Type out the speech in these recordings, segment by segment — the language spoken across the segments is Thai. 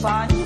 เ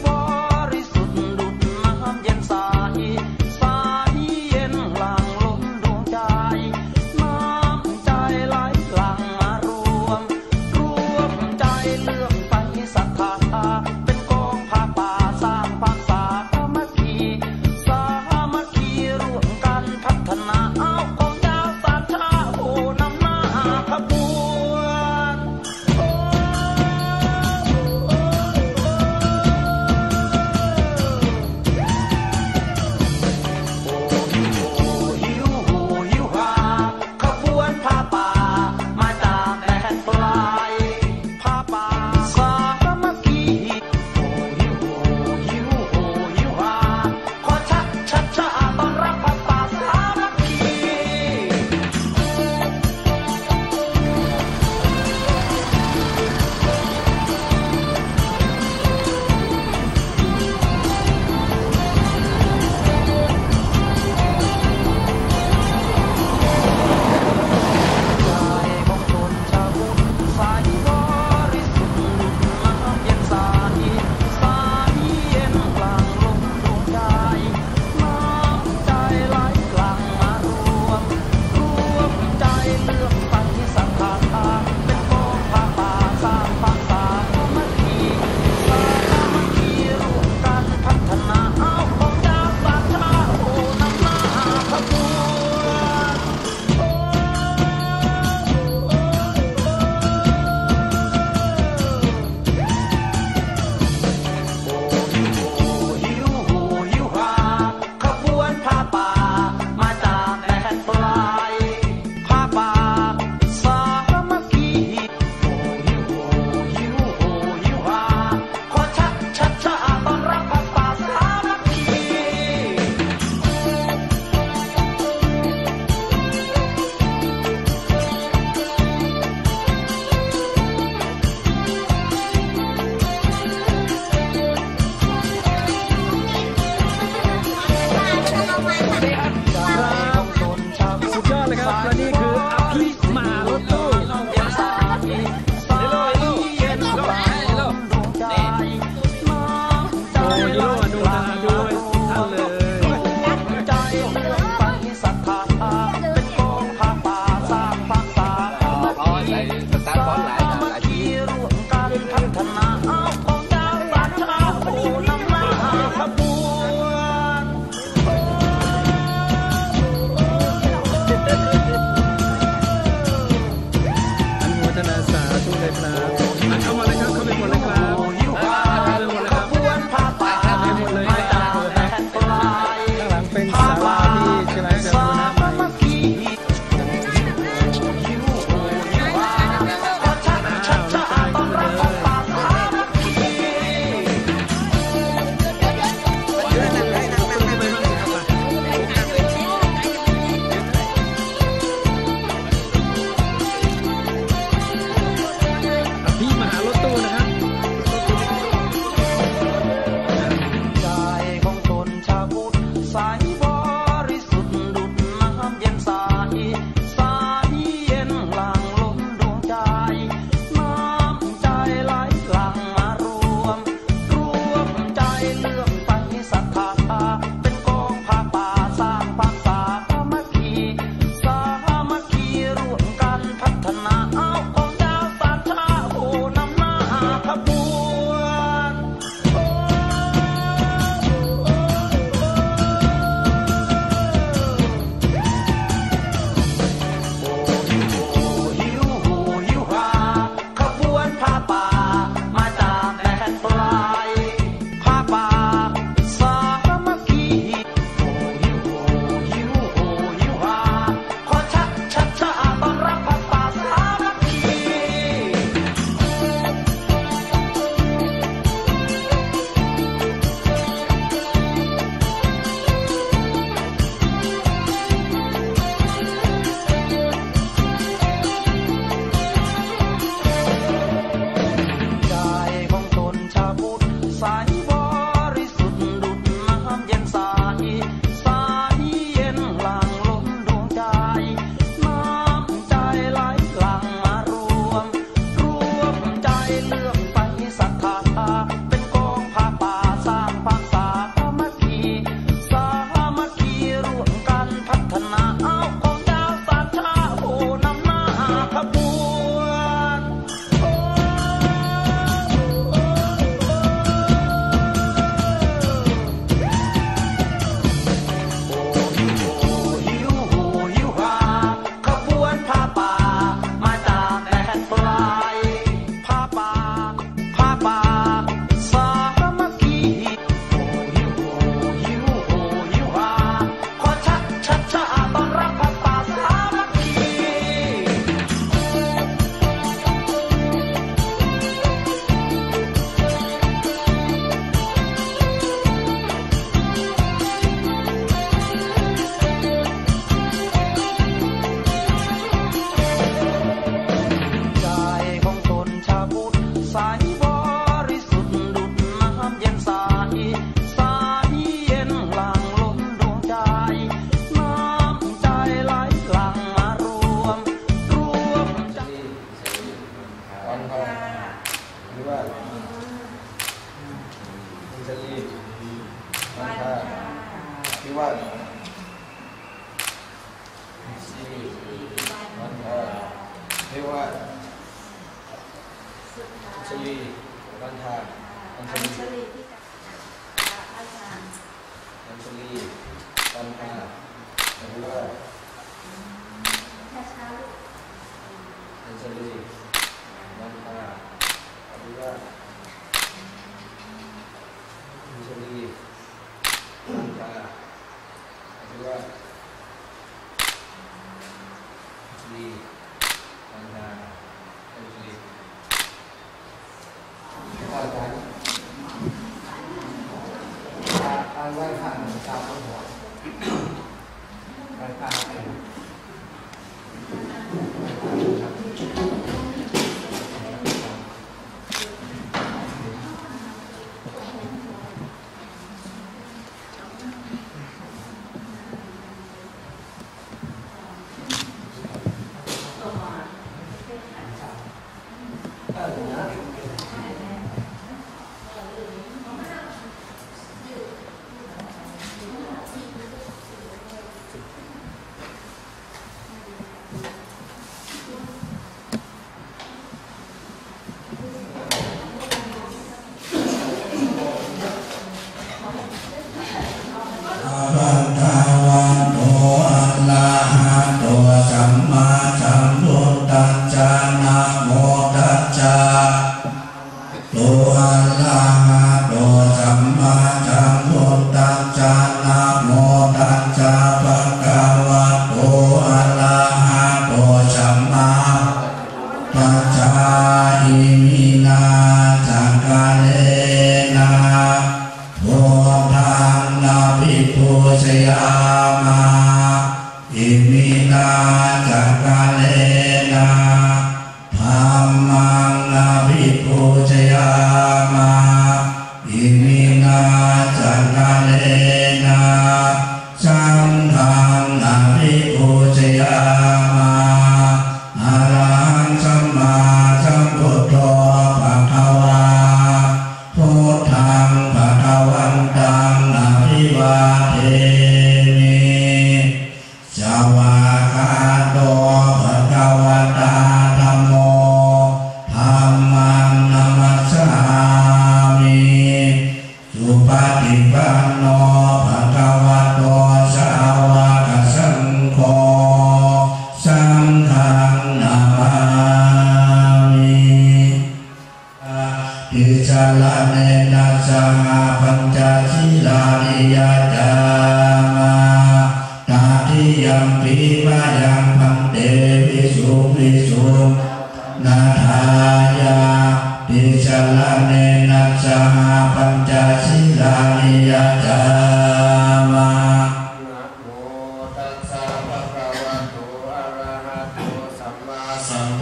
White 化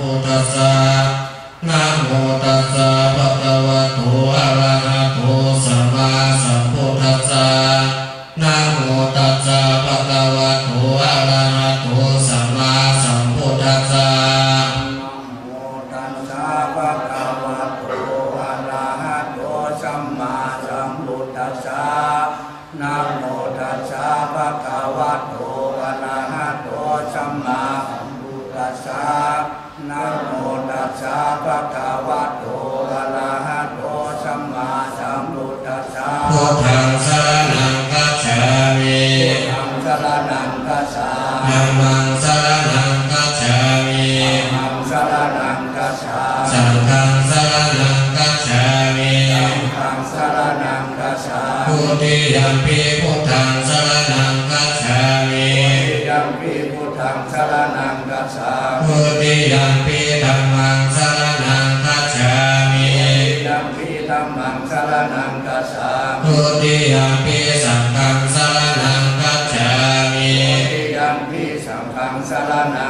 พุทธัสะนะโมุรติยัมปีพุทธังสรณังกัจฉามิยัมปีพุทธังสรณังกัจฉามิุรติยัมปีธรรมังสรณังกัจฉามิยัมปีธรรมังสรณังกัจฉามิุรติยัมปีสังฆังสรณังกัจฉามิยัมปีสังฆังสรณัง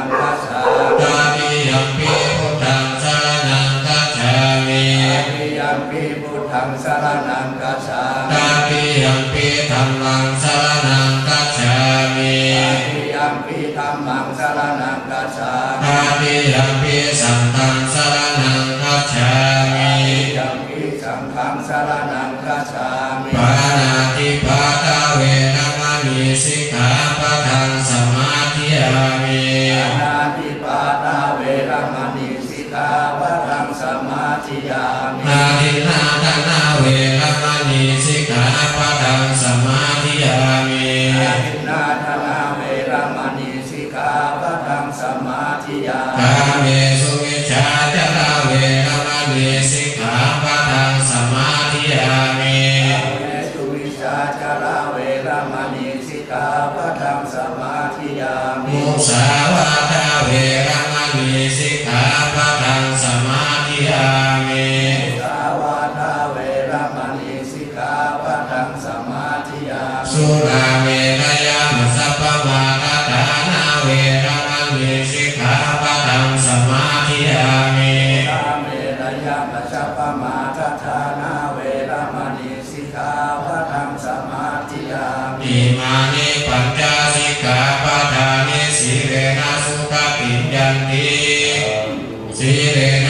ยัมปีธรรมังสารนังกัจฉามิอาทิธรรมังสารนังกจามีอาทิยัมปีสังฆังสารนังกัจฉามิอาทิยัมปีสังฆังสารนังกัจฉามิปานาติปา पञ्चाशिकापादानि क्षीरेण सुख टिजन्ति क्षीरेण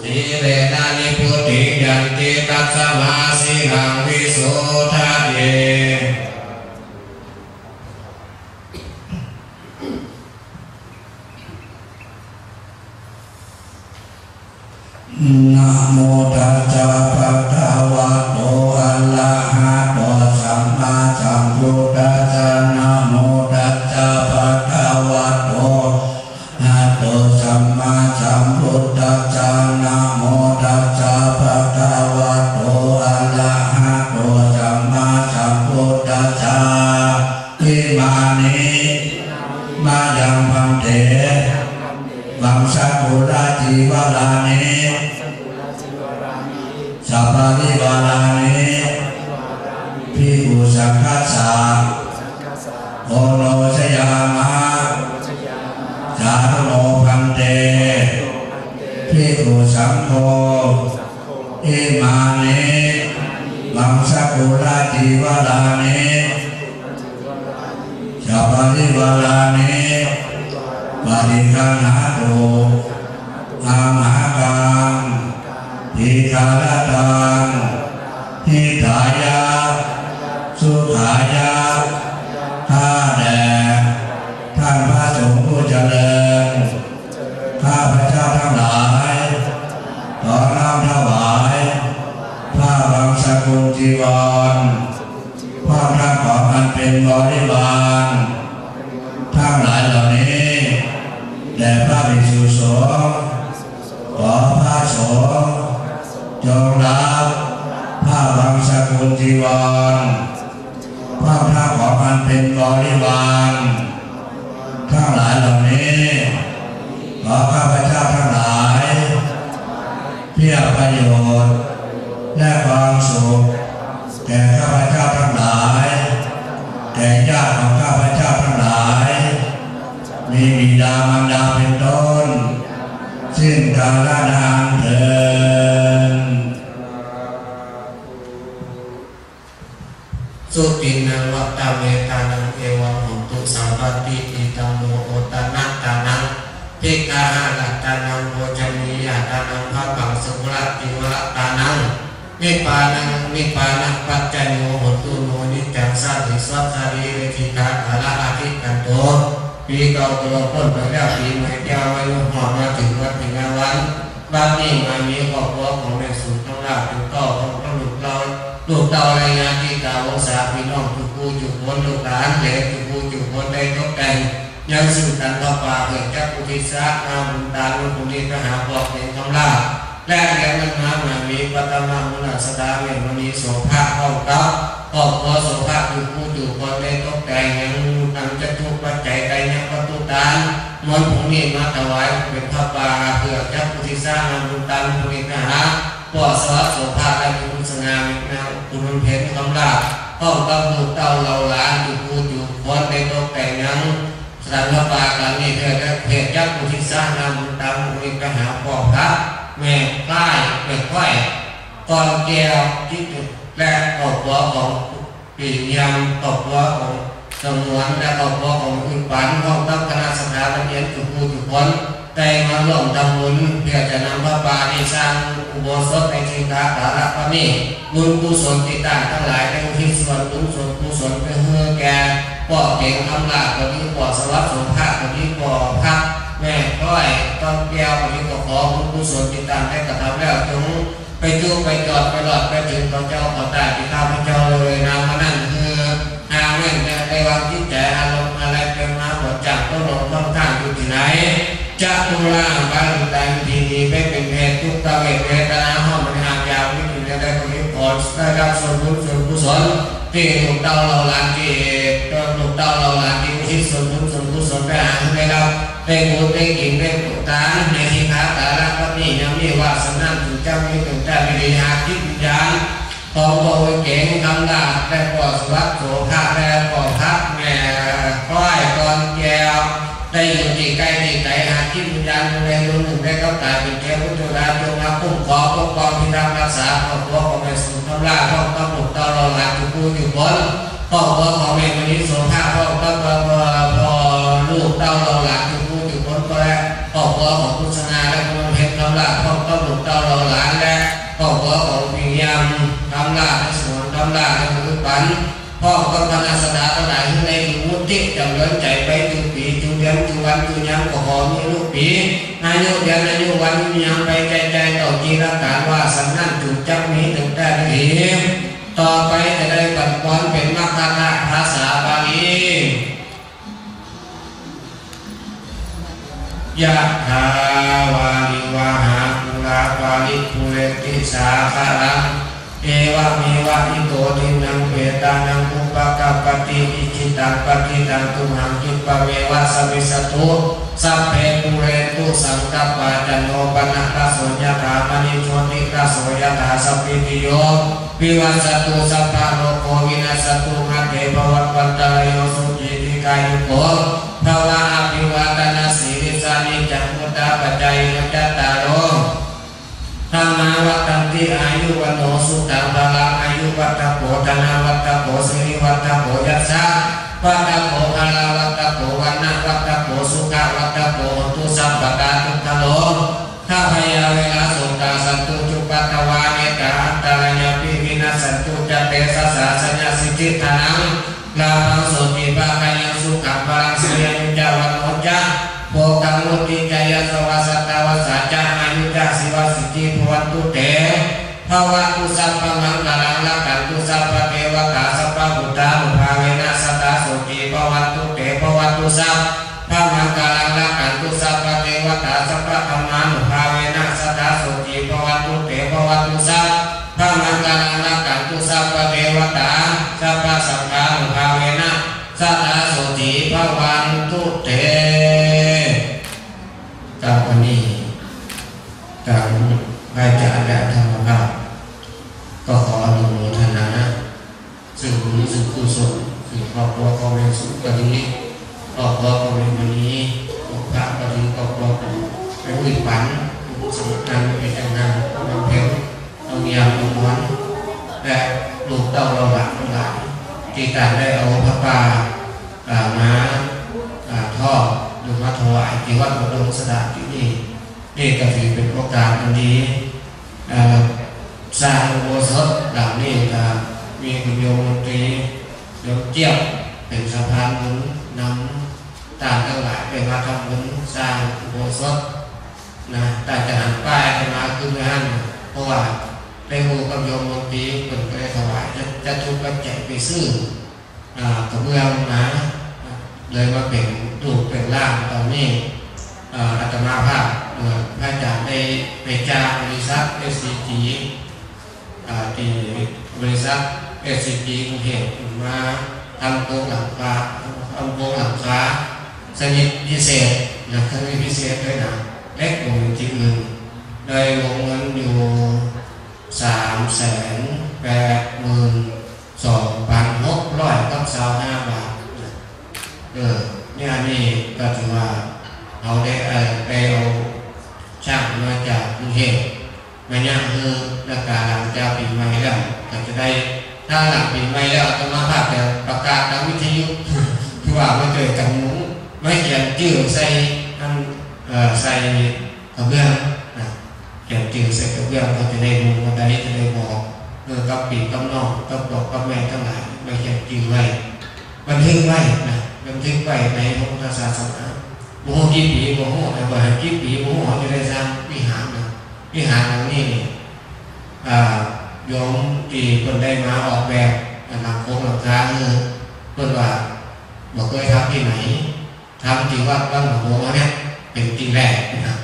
क्षीरेण निपुटिजन्ते तत्समासि อิมานิมายังพันเถวังสักกุราจีวาลานิสัพพะริวารานิพิกุสังคัสสะโอโนชยามะสาโนพันเตพิกุสังโฆอิมานิมังสกุลาติวารานิ สัพพะริวารานิปฏิคันหาตุอามหากังทิคาลตังทิทายาสุขายาข้าแด่ท่านพระสงฆ์ผู้เจริญข้าพระเจ้าทั้งหลายขอน้อมถวายผ้าบางสกุลจีวรผ้าทั้งของอันเป็นบริวาร แด่พระภิกษุสงฆ์ขอพระสงฆ์จงรับผ้าบางสกุลจีวรผ้าผ้าของมันเป็นบริวารทั้งหลายเหล่านี้ขอข้าพเจ้าทั้งหลาย เพื่อประโยชน์และความสุขแก่ข้าพเจ้าทั้งหลายแก่ญาติของข้าพเจ้า มีบิดามารดาเป็นต้นสิ้นกาลนานเถิดสุตินังวัตเวตานังเอวังหุตุสัมปติอิตังโมโอตานัตตานังพิกาหาลัตานังโภชนียตานังภะปังสุขลัตติวะตานังนิปานังนิปานังปัจจโยโมหตุโนนิจังสัตติสัตตารีเวทิกาภาละอาทิกันโต ปีเก่าตัวพ้นไปแล้วปีใหม่ยาวอายุหอดมาถึงวันถึงงานวันบ้างนี่มามีครอบครัวของในสุนทั้งหลายเป็นก็ของพระลูกเราลูกเต่ารายงานที่กาวงศาพี่น้องทุกผู้จุกคนลูกหลานเหลนทุกผู้จุกคนได้ตกแต่งยังสืบกันต่อไปเกิดจากอุทิศะนาบุญตาลุกุณีทหารบอกเป็นคำลาและเรียนมันมามามีปัตตมามุนาสดาเมนมณีโสภาเข้ากับ ครอบครัวโสภาทุกผู้จุกคนได้ตกแต่งยังนำจะทุกปัจจัยใดยังประตูตานมนผงนี้มาถวายเป็นพระปาเพื่อจักพุทธิสร้างนำบุญตามภูมิทหารปอสวัสดิ์โสภาและมีคุณสง่ามีแนวคุณเพชรคำลาห้อกับลูกเต้าเราหลานอยู่ผู้อยู่คนในตกแต่งยังสถานพระปาการนี้เพื่อเพจจักพุทธิสร้างนำบุญตามภูมิทหารปอพระแม่ใต้แม่ค่อยตอนแก้วที่จุด และครอบครัวของปียมครอบครัวของจำนวนและครอบครัวของคุปันห้องตั้งคณะสถาบันเรียนทุกผู้ทุกคนได้มาร่วมทำบุญเพื่อจะนำพระบาทีสร้างอุโบสถในทิงคาสาระพระนี้บุญกุศลติดต่างทั้งหลายได้อุทิศส่วนบุญส่วนกุศลไปเพื่อแก่ป่อเก่งคำลาคนนี้ป่อสวัสดิ์สมภาคคนนี้ป่อพักแม่ก้อยต้นแก้วคนนี้ก็ขอบุญกุศลติดต่างได้กระทำแล้วจง ไปจูไปจอดไปหลอดไปถึงพระเจ้าขอได้ที่ข้าพระเจ้าเลยนะมานั่งคือนาเงินในวันที่แจอารมณ์อะไรเป็นมาหมดจากต้นลมต้นข้างอยู่ที่ไหนจะตุลาบางดังทีนี้ไม่เป็นเหตุทุกตะเวทเวทนาห้องมันหายาวไม่ถึงจะได้คนนี้ พอได้รับส่วนบุญส่วนกุศลที่ถูกเต้าเราหลานที่ถูกเต้าเราหลานที่ที่ส่วนบุญส่วนกุศลได้หาได้รับได้บุญได้กินได้ปุตตาในที่ค้าตาละก็นี่ยังมีว่าสนั่นถึงเจ้ามีถึงแต่ไม่ได้หาคิดวิญญาณพอบอกเก่งคำลาได้ปอดสวัสดิ์โสภาได้ปอดพักแม่ค่อยตอนแก้ว ได้อยู่ที่ใกล้ที่ไหนหาที่วิญญาณในรุ่นหนึ่งได้ก็ตาเป็นเทพจุฬาจงมาคุ้มครองปกป้องพิทักษ์รักษาครอบครัวของแม่สุนทรราชพ่อต้องปลุกตลอดหลังอยู่ผู้อยู่บนพ่อครัวของแม่วันนี้โสภาพ่อต้องพ่อพอลูกต้าเราหลังอยู่ผู้อยู่บนก็แล้วพ่อครัวของพุทธนาและคุณเพชรคำลาพ่อต้องปลุกเต้าเราหลานและพ่อครัวของปิยามคำลาในสวนคำลาในมือปั้น พ่อก็พนาสดาทั้งหลายที่ในมุติจำเริญใจไปจุปีจุเดือนจุวันจุยังก็หอมีลูกปีอายุเดือนอายุวันยังไปใจใจต่อจีรักการว่าสันนั่นจุดจักนี้ถึงได้ดีต่อไปจะได้ปัดปอนเป็นมรรคนาภาษาบาลียะถาวาลิวาหาปุราปาลิปุเรติสาคารัง เอวะเมวะอิโตทินังเวตานังอุปกปปติอิจิตังปฏิตังตุหังคิปะเมวะสมิสตุสัพเพปุเรตุสังกัปปะจันโนปนะระโสยถามณิโชติระโสยถาสัพพิติโยวิวัสตุสัพพะโลโควินัสตุมาเทภวัตวันตาโยสุจิติกายุโกภวะอภิวัตนาสีริสานิจังมุตตาปัจจัยมัจจตารโร วัตันติอายุวันโนสุขังพลังอายุวัตโพธนาวัตโพสิริวัตโพยัสสะวัตโพพลาวัตโพวันนาวัตโพสุขวัตโพตุสัพพกาทุกขโลข้าพยาเวลาสุตาสันตุจุปัตวาเนตาอันตรายปิวินาสันตุจัตเตสัสสะสัญญาสิทธิธนังลาภังโสติปะกายังสุขังพลังสิยุจจาวันโนจังโภกังมุติจายสวัสตาวสัจจา อาสิวสิจิภวันตุเตภวตุสัพพมังคลังลักันตุสัพพเทวตาสัพพบุตามุภาเวนะสัตตาสุจิภวันตุเตภวตุสัพพมังคลังลักันตุสัพพเทวตาสัพพธรรมานุภาเวนะสัตตาสุจิภวันตุเตภวตุสัพพมังคลังลักันตุสัพพเทวตาสัพพสังฆานุภาเวนะสัตตาสุจิภวันตุเตกาวันนี้ การพระอาจารย์และธรรมภาพก็ขออนุโมทนาซึ่งบุญซึ่งกุศลซึ่งครอบครัวของแม่สุขก็ดีครอบครัวของแม่วันนี้พระก็ดีครอบครัวของแม่วิปันสมุทรนันเป็นจังนั้นน้ำเพลเอาเมียเอาม้วนและลูกเต้าเราหลักทั้งหลายที่การได้เอาพระปาอ่าม้าอ่าทอดหรือมาถวายที่วัดบรมสดาที่นี่ นี่ก็ถือเป็นโอกาสอันดีเอ่อสร้างโบสถหลังนี้ก็มีคุณโยมดนตรีโยมเจี๊ยบเป็นสะพานบุญนำต่างทั้งหลายไปมาทำบุญสร้างโบสถนะแต่จะหันป้ายจะมาคืองานเพราะว่าได้หูกับโยมดนตรีเป็นไปถวายจะจะทุกปัจจัยไปซื้ออกระเบื้องนะเลยมาเป็นรูปเป็นร่างตอนนี้อาตมาภาพ พระอาจารย์ได้ไปจ้างบริษัท SCG อ่าที่บริษัท SCG กรุงเทพมาทำโครงหลังคาทำโครงหลังคาสนิทพิเศษนะสนิทพิเศษด้วยนะเล็กกว่าจริงหนึ่งโดยวงเงินอยู่สามแสนแปดหมื่นสองพันหกร้อยกับสาวห้าบาทเออเนี่ยนี่ก็ถือว่าเราได้เออไปเอา ช่างมาจากกรุงเทพมาเนี่ยคือราคาหลังจากปีใหม่แล้วก็จะได้ถ้าหลังปีใหม่แล้วจะมาภาพแต่ประกาศทางวิทยุคือว่าไม่เจอกันหมุ้งไม่เขียนชื่อใส่อันเอใส่กระเบื้องนะเขียนจือใส่กระเบื้องเขาจะได้รู้ว่าใดจะได้บอกเออกับปีกับน้องกับดอกกับแม่ทั้งหลายไม่เขียนจือไว้บันทึกไว้นะบันทึกไว้ในพระพุทธศาสนา โมโหกี่ปีโมโหแต่ว่ากี่ปีโมโหจะได้สร้างวิหารนะวิหารหลังนี้นี่โยมที่คนได้มาออกแบบหลังโค้งหลังคาเออเพื่อนว่าบอกเคยทำที่ไหนทำที่วัดบ้านหลวงพ่อเนี่ยเป็นที่แรกนะ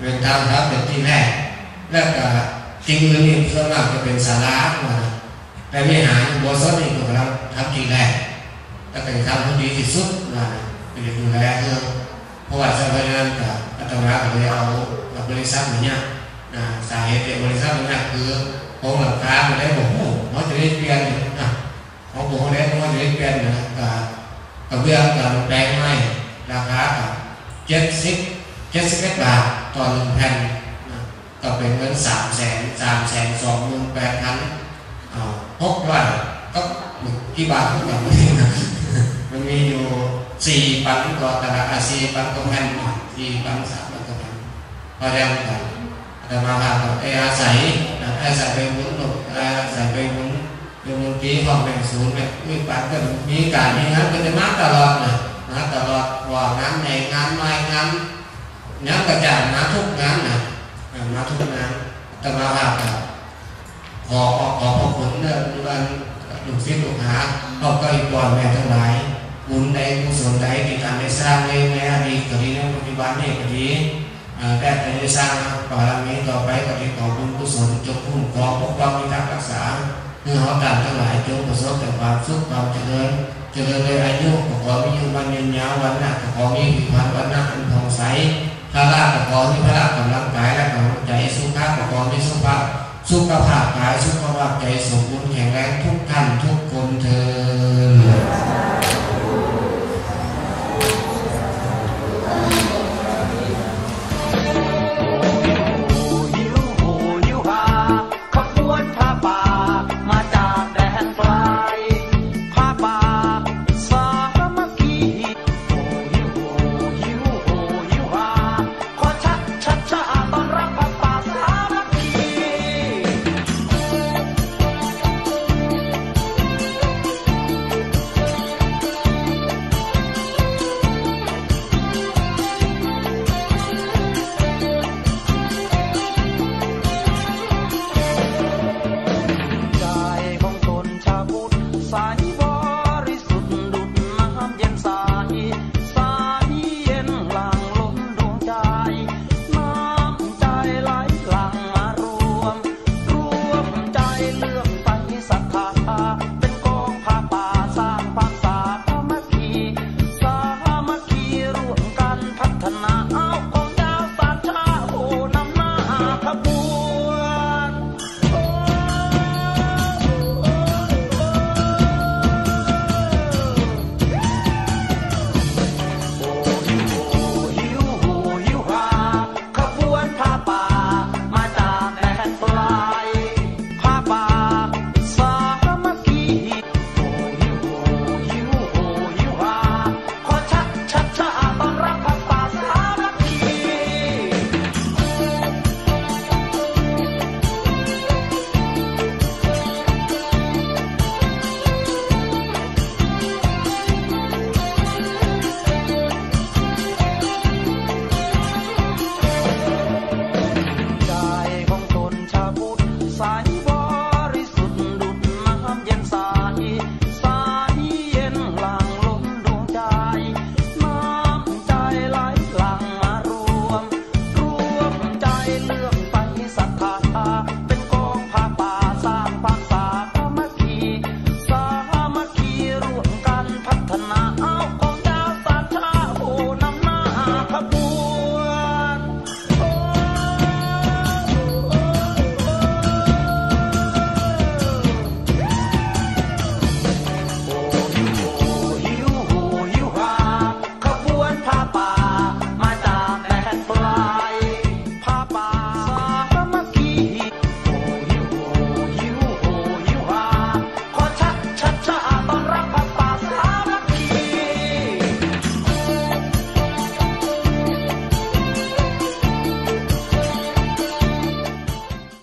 เป็นทำครับเป็นที่แรกแล้วก็จริงๆนี่ส่วนมากจะเป็นสารามาแต่วิหารโบสถ์นี่ก็กำลังทำที่แรกแล้วก็ทำให้ดีที่สุดนะ เป็นดูแลเพื่อเพราะว่าสมัยนั้นกับอาตมาก็เลยเอาบริษัทนี้นะสาเหตุบริษัทนี้คือโครงหลังคาม่ได้บอกโอ้เขาจะได้เปลี่ยนนะเขาบอกว่าเขาจะได้เปลี่ยนนะกับกับเบื้องกับแปลงไม้ราคากับเจ็ดสิบเจ็ดสิบเอ็ดบาทต่อหนึ่งแผ่นนะก็เป็นเงินสามแสนสามแสนสองหมื่นแปดพันหกร้อยก็กี่บาททุกอย่างนะมันมีอยู่ สี่ปันต่อตลาดสี่ปันต่อแผ่นสี่ปันสามปันต่อแผ่นพอได้ไหมครับแต่มาผ่านเออาศัยอาศัยไปหมุนหนุนอาศัยไปหมุนไปหมุนปีของแบ่งศูนย์แบบมีปันก็มีการมีงานก็จะมาตลอดนะมาตลอดว่างานในงานไม่งานงานกระจายมาทุกงานนะมาทุกงานแต่มาผ่านขอขอขอพระคุณเรื่องวันลูกศิษย์ลูกหาเอาก็อีกก่อนแม่ทั้งหลาย บุญใดกุศลใดที่ท่านได้สร้างในในอดีตก็ดีในปัจจุบันนี่ก็ดีแต่ได้สร้างบารมีต่อไปก็ดีขอบุญกุศลจงคุ้มครองปกป้องพิทักษ์รักษาเพื่อเขาการทั้งหลายจงประสบแต่ความสุขความเจริญเจริญในอายุขอมีอยู่วันยืนยาววันหนักขอมีผิวพรรณวันหนักอันผ่องใสพระราขอมีพระรากำลังกายและกำลังใจสุขภาพขอมีสุขภาพสุขภาพกายสุขภาพใจสมบูรณ์แข็งแรงทุกท่านทุกคนเถิด